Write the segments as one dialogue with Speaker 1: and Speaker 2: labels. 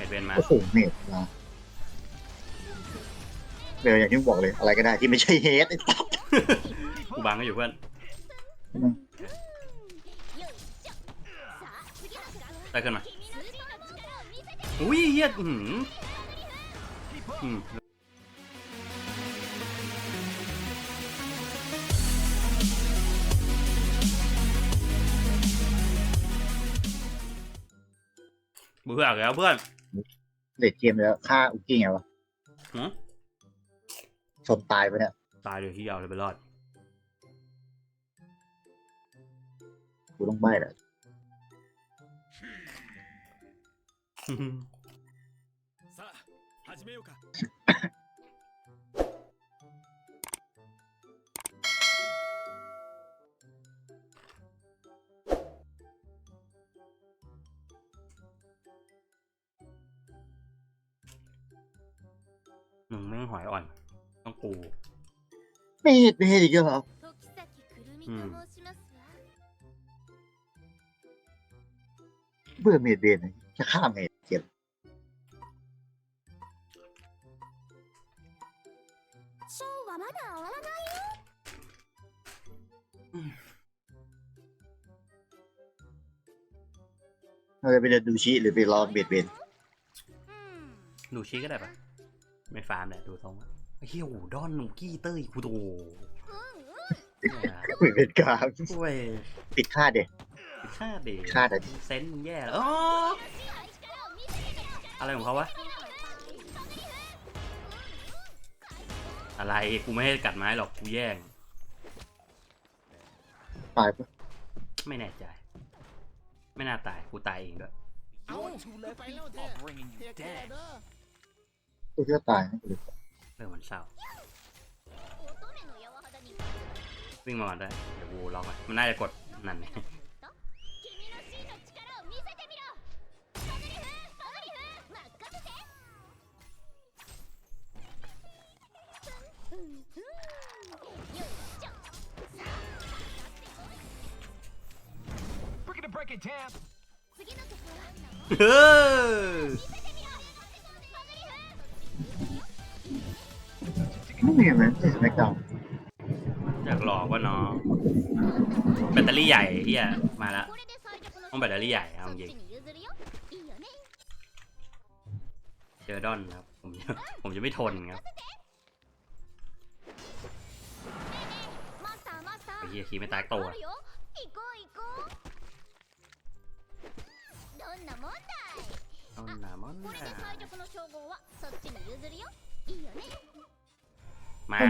Speaker 1: ม็ดเวนมา
Speaker 2: โอ้โหเมดมาเดี๋ยวอย่างที่บอกเลยอะไรก็ได้ที่ไม่ใช่เฮดไอ้ตับ
Speaker 1: กูบังก็อยู่เพื่อนได้ขึ้นมาอุ้ยเฮียอื้อหืออืมเบื่อแล้วเพื่อน
Speaker 2: เด็ดเกมแล้วฆ่าอุกกี้ไงวะ
Speaker 1: หือ
Speaker 2: ชนตายไปเนี่ย
Speaker 1: ตายเลยที่เอาเลยไปรอด
Speaker 2: กูต้องใบ้แหละ
Speaker 3: さあ始めようか
Speaker 1: มึงแม่งหอยอ่อน ต้องปู
Speaker 2: เมดเมดอีกแล้วเหรอ
Speaker 4: うん
Speaker 2: เบื่อเมดเบนเลยจะฆ่าเมดเกม
Speaker 4: ショーはまだ終わらないよ
Speaker 2: เราจะไปเดินดูชิหรือไปรอเมดเบน
Speaker 4: うん
Speaker 1: ดูชี้ก็ได้ปะ ไม่ฟาร์มแหละดูทรงอะไอ้เฮียโอ้โหดอนหนูกี้เต้ยกูโตเนี่ย
Speaker 2: เมดเบนกลาง
Speaker 1: ช่วย
Speaker 2: ติดค่าเด็ก
Speaker 1: ฆ่าเด็ก
Speaker 2: ฆ่าแต่
Speaker 1: เซนส์มึงแย่แล้วอ๋ออะไรของเขาวะ อะไรกูไม่ให้กัดไม้หรอกกูแย่ง
Speaker 2: ตายปะ
Speaker 1: ไม่แน่ใจ ไม่น่าตายกูตายเองด้วย
Speaker 2: เพื่อตายนะกู
Speaker 1: เลยเออมันเศร้าวิ่งมาก่ด้วยเดี๋ยววูล็อกไว้มันน่าจะกดนั่น
Speaker 4: ไง
Speaker 1: เฮ้
Speaker 2: ไม่มีไหมที่สมัยก่อน
Speaker 1: อยากหลอกว่าน้องแบตเตอรี่ใหญ่เฮียมาแล้ว
Speaker 4: これで最弱の
Speaker 1: ต้องแบตเตอรี่ใหญ่เอา
Speaker 4: そっ
Speaker 1: จริง
Speaker 4: ちに譲るよいいよね
Speaker 1: เจอดอนครับ ผมจะผมจะไม่ทนครับ
Speaker 4: マスターマスタ
Speaker 1: ไอ้
Speaker 4: ー
Speaker 1: เฮียขี่ไม่ตายโต
Speaker 4: あ
Speaker 1: อะ
Speaker 4: るよ行こう行こうどんなもんだい
Speaker 1: เอาหนามอน
Speaker 4: これで
Speaker 1: น่ะ
Speaker 4: 最弱の称号はそっちに譲るよいいよね
Speaker 1: มา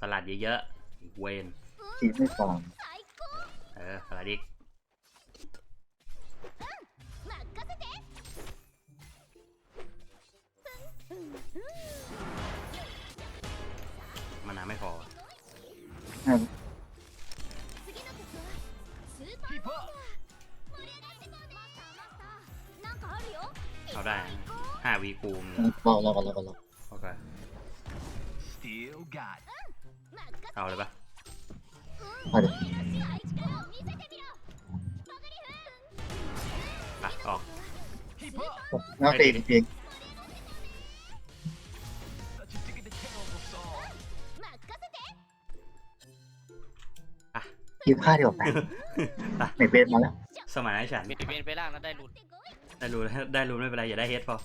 Speaker 1: สลัดเยอะๆเวน
Speaker 2: คิดไม่ฟ
Speaker 4: อง
Speaker 1: เออสลัดอีกมันาไม่พอเขาได้ห้าวีคูม
Speaker 2: บอกรอก่อนรอก่อนรอ
Speaker 3: แล้ว
Speaker 4: เตะ
Speaker 1: เตะคลิป
Speaker 2: ค่าเดียว
Speaker 1: กั
Speaker 2: นไม่เป็นมาแล้ว
Speaker 1: สมัยฉันเปลี่ยน
Speaker 5: เป็นไปล่างแล้วได้รุน
Speaker 1: ได้รุนได้รุนไม่เป็นไรอย่าได้เฮดพอ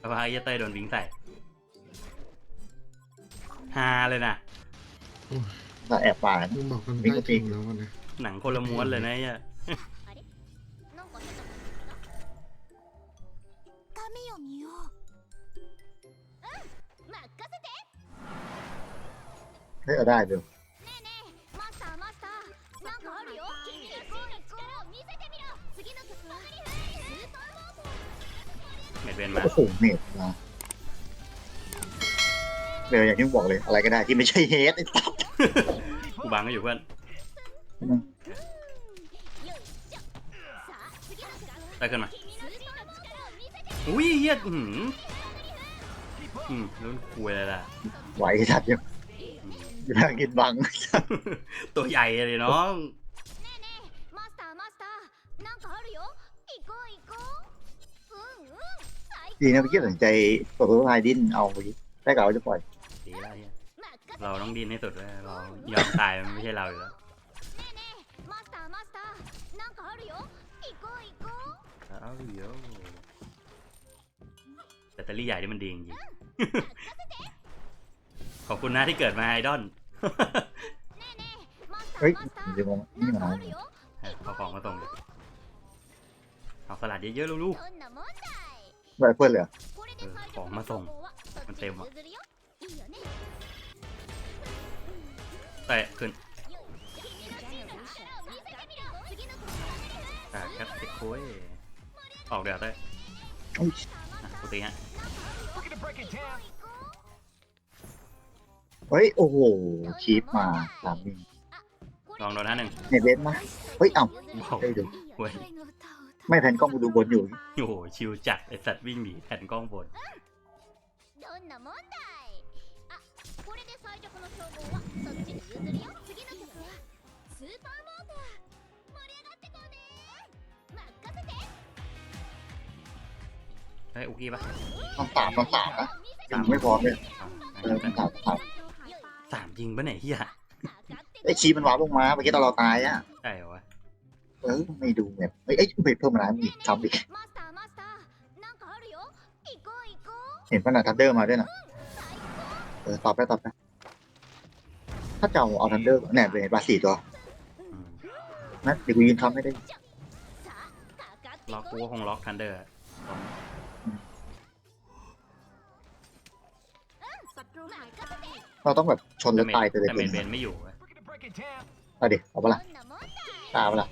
Speaker 4: แล้
Speaker 1: วพาเยเตยโดนวิ่งใส่ฮาเลยนะ
Speaker 2: แอบป่า
Speaker 6: มึงบอกมันไม่
Speaker 2: จริง
Speaker 6: แล้วมั
Speaker 1: หนังคนละม้วนเลยนะเนี่ย
Speaker 4: を見よううん任せて
Speaker 2: เฮ้ยเอาได้เดี๋ยว
Speaker 4: ねえねえマスターマスターなんかあるよ君の真の力を見せてみろ次の曲はスーパーモード
Speaker 1: เม็ดเวนมา
Speaker 2: โอ้โหเมดมาเดี๋ยวอย่างที่บอกเลย อะไรก็ได้ที่ไม่ใช่เฮดไอ้ตับ
Speaker 1: กูบังก็อยู่เพื่อน
Speaker 4: よいしょさあ次の曲は
Speaker 1: ได้ขึ้นมา อุ้ยเฮียอืมอืมรุ่นคุยเลยล่ะ
Speaker 2: ไหวทัดยัง
Speaker 1: อืม
Speaker 2: อยู่ทางกินบัง
Speaker 1: ตัวใหญ่เลยน้อง
Speaker 4: ねえねえマスターマスターなんかあるよ 行こう行こううんうん最
Speaker 2: ดีนะเมื่อกี้ตัดสินใจกดตัวพายดิ้นเอาไปได้กล่าวว่าจะปล่อย
Speaker 1: ดีแล้วเฮีย
Speaker 4: 任せて
Speaker 1: เราต้องดิ้นให้สุดเว้ยเรายอมตายมันไม่ใช่เราอยู่แล้ว
Speaker 4: ねえねえマスターマスターなんかあるよ行こう行こう
Speaker 1: เอาเดี๋ยวแบ ตเตอรี่ใหญ่ที่มันดีจริงขอบคุณนะที่เกิดมาไอดอ
Speaker 4: น
Speaker 2: เฮ้ยเดี๋ยวมองนี่มา
Speaker 1: เอของมาตรงเลยเอาสลัดเยอะๆลูก
Speaker 4: ๆ
Speaker 2: ไปเพื่อนเลย
Speaker 1: ของมาส่ง
Speaker 4: มันเต็มอะ
Speaker 1: แตะขึ้นแคปติโค้ยออกเดี๋ยวได้ กติฮะ
Speaker 3: We're gonna break it down.
Speaker 2: เฮ้ย โอ้โหคีปมาสามมิล
Speaker 1: ลองโดนท่าหนึ่ง
Speaker 2: เนเบสมาเฮ้ย เอ้า
Speaker 1: ว้าว
Speaker 2: ได้ดู
Speaker 1: เว้ย
Speaker 2: ไม่แผ่นกล้องมาดูบนอยู่
Speaker 1: โอ้โหชิวจัดไอสัตว์วิ่งหนีแผ่นกล้องบน
Speaker 4: どんなもんだいあこれで最弱の称号はそっちに譲るよ
Speaker 1: เฮ้ยอุกี้ปะ
Speaker 2: ต้องสามต้องสามนะยังไม่พอเลยเออสามสาม
Speaker 1: สามยิงปะไหนี่ยเฮีย
Speaker 2: ไอชีมันวาร์ลงมาเมื่อกี้ตอนเราตายอะ
Speaker 1: ใช่เหรอวะ
Speaker 2: เออไม่ดูแบบเอ้ยเพิ่มอะไรอีกทำอีกเห็นขนาดทันเดอร์มาด้วยนะเออตอบไปตอบไปถ้าจะเอาทันเดอร์เนี่ยเป็นบาสี่ตัวนะเดี๋ยวกูยืนทำให้ได้
Speaker 1: ล็อกกูคงล็อกทันเดอร์
Speaker 2: เราต้องแบบชนจนตายไปเลย
Speaker 1: แต่เม
Speaker 2: น
Speaker 1: เบนไม่อยู่เอา
Speaker 2: ดิเอาปะล่ะตาปะล่ะ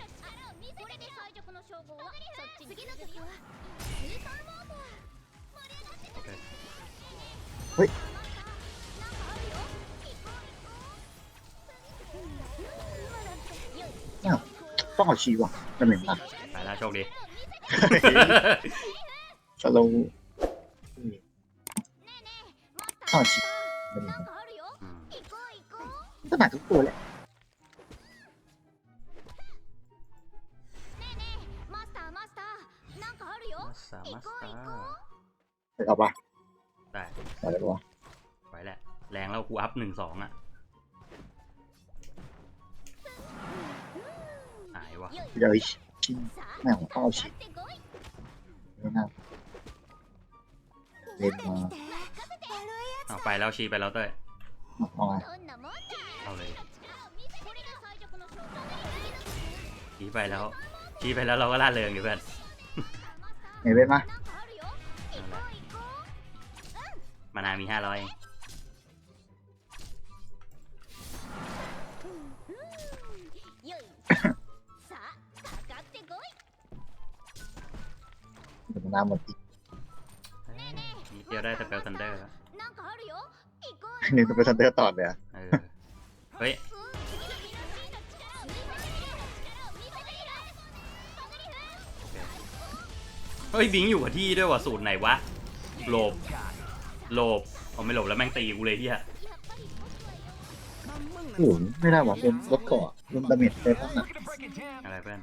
Speaker 1: เฮ้
Speaker 2: ยต้องเอาชีว่ะจะเหม็นมา
Speaker 1: ไปแล้วโชคดี
Speaker 2: สโลว์
Speaker 4: ข้าวชี
Speaker 2: ก็หนักทุกตัวแหละ
Speaker 1: มาสามา
Speaker 4: รถ
Speaker 1: ตา
Speaker 4: ไป
Speaker 2: เอาปะ
Speaker 1: ได้
Speaker 2: ไปแล้วปะ
Speaker 1: ไปแหละ แรงแล้วกูอัพหนึ่งสองอะหายวะ
Speaker 2: เดี๋ยวชินแม่งเอาชิ
Speaker 4: น
Speaker 2: ไม่น่าเล่นมา
Speaker 1: เอาไปแล้วชีไปแล้วเต้ย
Speaker 2: เอาไง
Speaker 1: เอาเลยชี้ไปแล้วขี่ไปแล้วเราก็ล่าเริงดิเพื่อน
Speaker 2: เห็นไหมมา
Speaker 1: มานามีห้าร้อย
Speaker 2: เดี๋มานาหมดอีก
Speaker 1: มีเดียวได้แต่เปลซันเดอร์แห
Speaker 2: นึ่งตัวเป็นซันเดอร์ต่อเลยอะ
Speaker 1: เฮ้ยเฮ้ยบิงอยู่กับที่ด้วยว่ะสูตรไหนวะโลบโลบเอาไม่หลบแล้วแม่งตีกูเลยเฮีย
Speaker 2: หลุนไม่ได้หรอกเป็นรถก่อรุนดาเมจไปทั้งนั้
Speaker 1: อะไรเพื่อน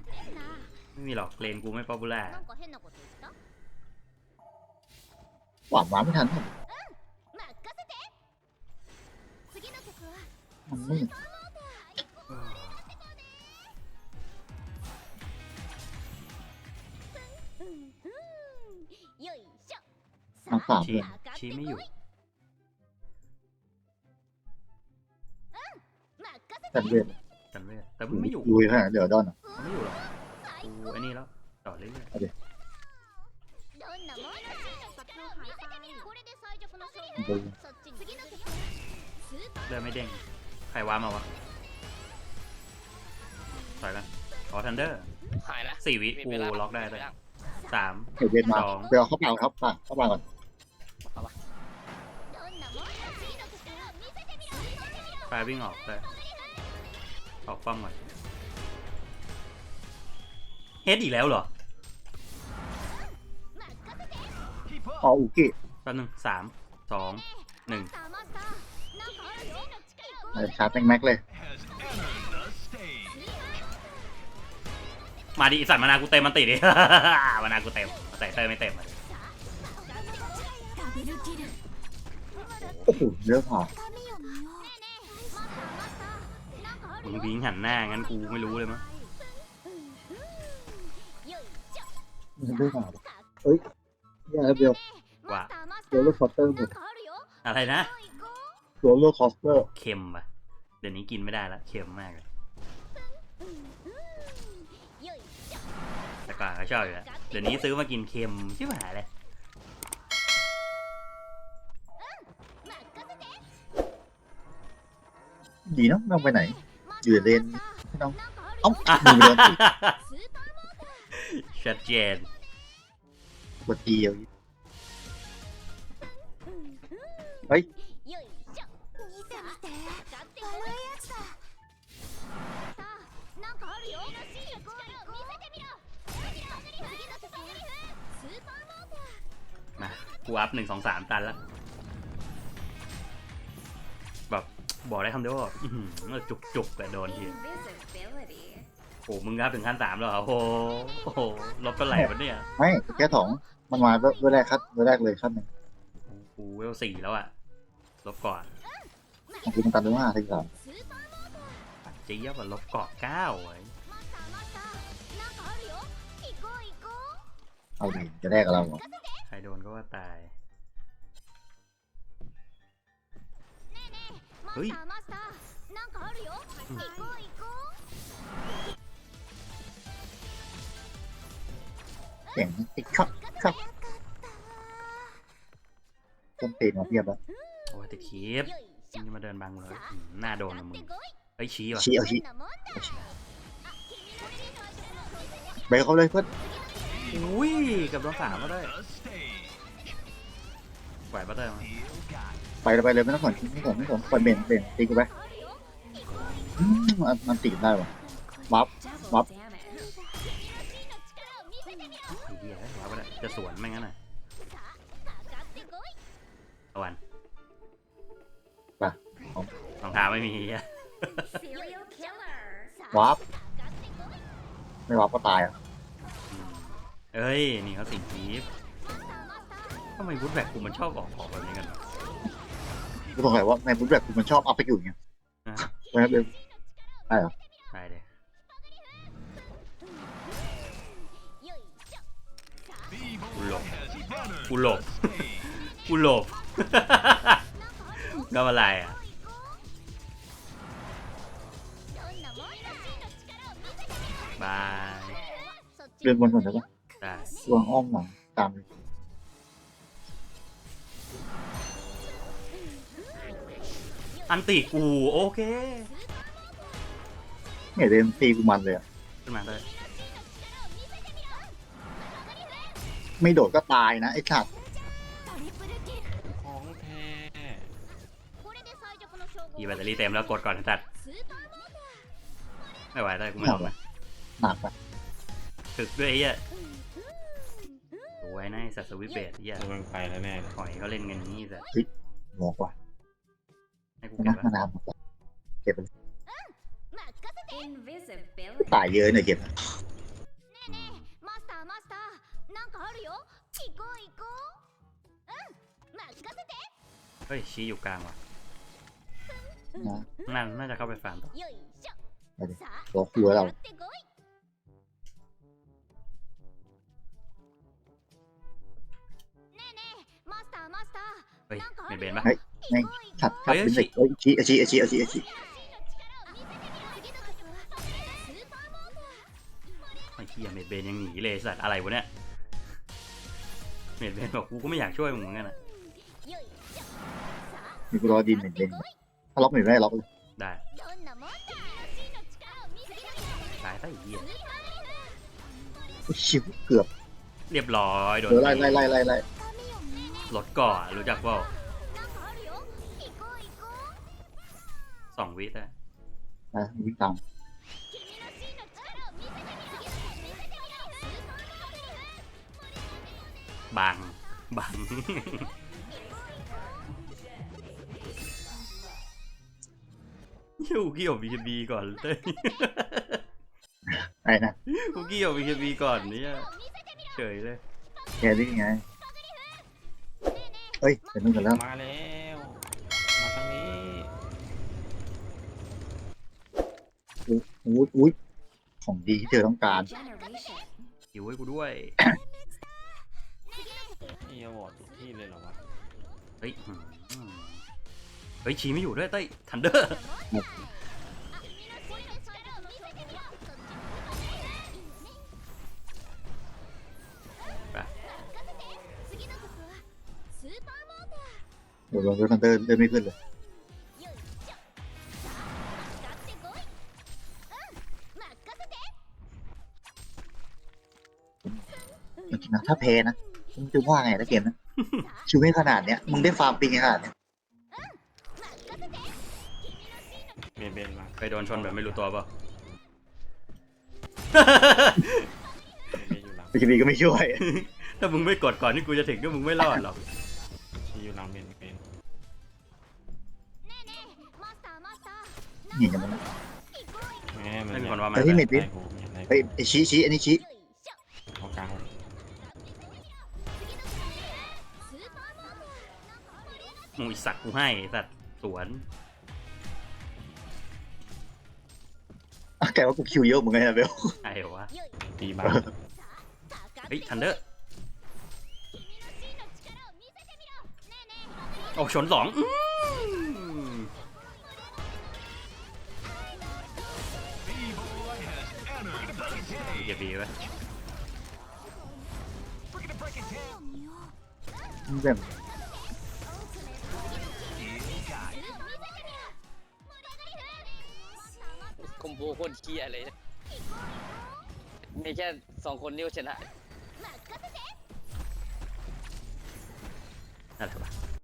Speaker 1: ไม่มีหรอกเลนกูไม่ป๊อปปูล่า
Speaker 2: หวานหวาไม่ทัน มันมื
Speaker 4: เอา
Speaker 2: สาม
Speaker 1: ชี้ไม่อยู่
Speaker 2: ตันเวท
Speaker 1: ตันเวทแต่มันไม่อยู่
Speaker 2: ดูยฮะเดี๋ยวดอนอะ
Speaker 1: ไม่อยู่หรอกกูอันนี้แล้วต่อเรื่อย
Speaker 4: ๆโอ
Speaker 1: เลยไม่เด้ง รว้ามาวะถอยกันขอทันเดอร์
Speaker 5: หายนะ
Speaker 1: สี่วิกู
Speaker 5: ล็
Speaker 1: อกได้เลยสามสอง
Speaker 2: เดี๋ยวเข้าป่าครับป่าเข้าป่าก่อน
Speaker 1: ไปวิ่งออกได้ออกป้อมก่อนเฮดอีกแล้วเหรอ
Speaker 3: เอา
Speaker 2: อุกิ
Speaker 1: แป๊บนึงสามสองหนึ่ง
Speaker 2: ชาร์จแม็กเลย
Speaker 1: มาดิอ้สัตว์มานากูเต็มมันติดิ มานากูเต็มใส่เตอร์ไม่เต็ม
Speaker 4: เลย
Speaker 2: โอ้โหเยอะ
Speaker 4: พอ
Speaker 1: มึงวิ่งหันหน้างั้นกูไม่รู้เลยมั้ง
Speaker 2: เยอะพอเฮ้ยอย่าเบล
Speaker 4: ว่าเดี๋
Speaker 2: ยวลูกคอปเตอร์หมด
Speaker 1: อะไรนะ
Speaker 2: โรลเลอร์คอสเตอร์
Speaker 1: เค็มปะเดี๋ยวนี้กินไม่ได้ละเค็มมากเลยแต่กาอนเขาชอบอยู่แล้วเดี๋ยวนี้ซื้อมากินเค็มชิบหายเลย
Speaker 2: ดีเนาะน้องไปไหน อยู่เลนน้องเอ้า
Speaker 1: ชัดเจน
Speaker 2: บดเดียว
Speaker 4: เฮ้
Speaker 1: ย กูอัพหนึ่งสองสามตันละแบบบอกได้คำเดียวว่าจุกจุกแต่โดนทีโอ้มึงอัพถึงขั้นสามแล้วเหรอโอ้โหลบก็แาไหร่วะเนี่ย
Speaker 2: ไม่แค่สองมันมาด้วยแรกครับด้วยแรกเลยขั้นหนึ่ย
Speaker 1: กูเวลสี่แล้วอะลบก่อน
Speaker 2: ของตันด้วยห้าทีสาม
Speaker 1: ปัจี๊ยบอลบเกาะเก้าไว้
Speaker 2: เอาดิจะแรกกับเราเหรอ
Speaker 1: ใครโดนก็ว่าตาย
Speaker 4: เฮ้ย
Speaker 2: เสียงติดขับขับต้นตีนมาเพียบแล้ว
Speaker 1: โอ้ยติดคิบนี่มาเดินบังเลยหน้าโดนนะมึงเฮ้ยชี้ว่ะ
Speaker 2: ชี้เอาชี้ไปเขาเลยเพื่อน
Speaker 1: อุ้ยกับโดนสามมาได้ ไหวปะเต้ยมั้ย
Speaker 2: ไปเลยไปเลยไม่ต้องผ่อนไม่ผมไม่ผมปล่อยเบนเบนตีกูไปมันมันตีได้หวะวับ
Speaker 4: วับ
Speaker 1: ไอ้เหี้ยไหวปะเนี่ยจะสวนไม่งั้นน่ะตะวัน
Speaker 2: ป่ะ
Speaker 1: รองเท้าไม่มี
Speaker 4: อ่
Speaker 2: วับไม่วับก็ตายอะ
Speaker 1: เอ้ย นี่เขาสิง
Speaker 4: ทีฟ
Speaker 1: ทำไมบูทแบกกูมันชอบออกของแบบนี้กันวะ
Speaker 2: กูสงสัยว่าในบูทแบ็กกูมันชอบเอาไปอยู่อย่างเงี้ย
Speaker 1: อะ
Speaker 2: นะครับเดี๋ยวได้เหรอ
Speaker 1: ใช่เลยกูหลบกูหลบ
Speaker 4: กูหลบ ทำ
Speaker 1: อะไรอะ บาย
Speaker 2: เดินบนก่อนได้ปะ
Speaker 1: ได้
Speaker 2: วงอ้อมหน่อยตาม
Speaker 1: อันติกูโอเค
Speaker 2: เนี่ยเดนตีกูมันเลยอะ
Speaker 1: ขึ้นมาเลย
Speaker 2: ไม่โดดก็ตายนะไอ้
Speaker 4: ขัด
Speaker 6: ของแท้
Speaker 1: อีแบตเตอรี่เต็มแล้วกดก่อนจัดไม่ไหวได้กูไม่ทนละ
Speaker 2: หนักอะ
Speaker 1: ถึกด้วยไอ้เหี้ยโอ้ยนสัตว์สวิเบตเหี้ย
Speaker 6: ตัวมันไปแล้วแม่เห
Speaker 1: อยเขาเล่นกันงนี้แต่
Speaker 2: หอกว่า
Speaker 1: ให้กู
Speaker 2: นะ
Speaker 1: เก็บ
Speaker 2: นา
Speaker 1: ละ
Speaker 2: นหมดแล้วเก็บไปเลย
Speaker 4: ー任せて
Speaker 5: Invisibility
Speaker 2: ตายเยอะเนี่ยเก็บ
Speaker 4: ねえねえマスターマスターなんかあるよ行こう行こううん任せて
Speaker 1: เฮ้ยชี้อยู่กลางว่ะ
Speaker 2: นะ
Speaker 1: น่าน่าจะเข้าไปฟาร์มต่อ
Speaker 4: よいしょ
Speaker 2: ไปดิ
Speaker 4: さあ
Speaker 2: รอครัวเรา
Speaker 4: かかってこいねえねえマスターマスター
Speaker 1: เฮ้ย
Speaker 4: なんかあ
Speaker 1: ไม่
Speaker 4: る
Speaker 1: เบ
Speaker 4: よ
Speaker 1: นปะ
Speaker 2: เฮ้ ไงขั
Speaker 4: บ
Speaker 2: ขับเป็นเด็อ้ยชี้อาชีอชีอชีอชี
Speaker 1: ไอ้เหี้ยเมดเบนยังหนีเลยสัตว์อะไรวะเนี่ยเมดเบนบอกกูก็ไม่อยากช่วยมึงเหมือนกันอะ
Speaker 2: มีกูรอดินเมดเบนถ้าล็อกเมดไม่ได้ล็อกเลย
Speaker 1: ได้ตายซะอ้เหี้
Speaker 2: ชิวเกือบ
Speaker 1: เรียบร้อยโดน
Speaker 2: ไล่ไล่ไล่ไล่ไล่
Speaker 1: รถก่อนรู้จัก
Speaker 4: เปล่า
Speaker 1: สองวิได้ะ
Speaker 2: วิ่งต
Speaker 4: องบางบางยูกี้ออก
Speaker 1: บีเคบีก่อนเลย
Speaker 2: ไปนะ
Speaker 1: กูกี้ออกบีเคบีก่อนเนี่ยเฉยเลย
Speaker 2: แกได้ไงเฮ้ยเป็นนู่กันแล้ว
Speaker 6: มาแล้ว
Speaker 2: อุ้ยอุ้ยของดีที่เธอต้องการ
Speaker 1: หิวให้กูด้วย
Speaker 6: นี่อวอร์ดที่เลยเหรอวะ
Speaker 1: เฮ้ยเฮ้ยชีไม่อยู่ด้วยเต้ยทันเดอร์
Speaker 4: เดี๋ยเดื
Speaker 2: อกทันเดอร์เล่นไม่ขึ้นเลย ถ้าแพ้นะมึงจะว่าไงนะเกมนะชิวิตขนาดเนี้ยมึงได้ฟาร์มปีขนาดเนี้ย
Speaker 6: เมนเบนมา
Speaker 1: เคโดนชนแบบไม่รู้ตัวป่ะ
Speaker 6: ไอยู่หลัง
Speaker 2: พีก็ไม่ช่วย
Speaker 1: ถ้ามึงไม่กดก่อนที่กูจะถึงก็มึงไม่รอดหรอก
Speaker 6: ชีอยู่หลังเมนเบน
Speaker 2: นี่จะมั
Speaker 4: ง
Speaker 6: แม่มันแต่
Speaker 1: ที่เมน
Speaker 2: เบน อยาก
Speaker 6: ได้กูอยากได้กู
Speaker 2: เฮ้ไอชี้ชี้อันนี้ชี้
Speaker 1: มูอิสักกูให้สัตว์สวน
Speaker 2: แกว่ากูคิวเยอะเหมือนกันนะเบล
Speaker 1: อะไรวะ
Speaker 6: ดีมา
Speaker 4: ก
Speaker 1: เฮ้ยทันเดอร์โอ้ชนสองอื้ออย่าบีวะ
Speaker 2: แบบ
Speaker 7: โบโคนเคียเลยมีแค่สองคนนิ้วชนะ
Speaker 1: อะไรวะ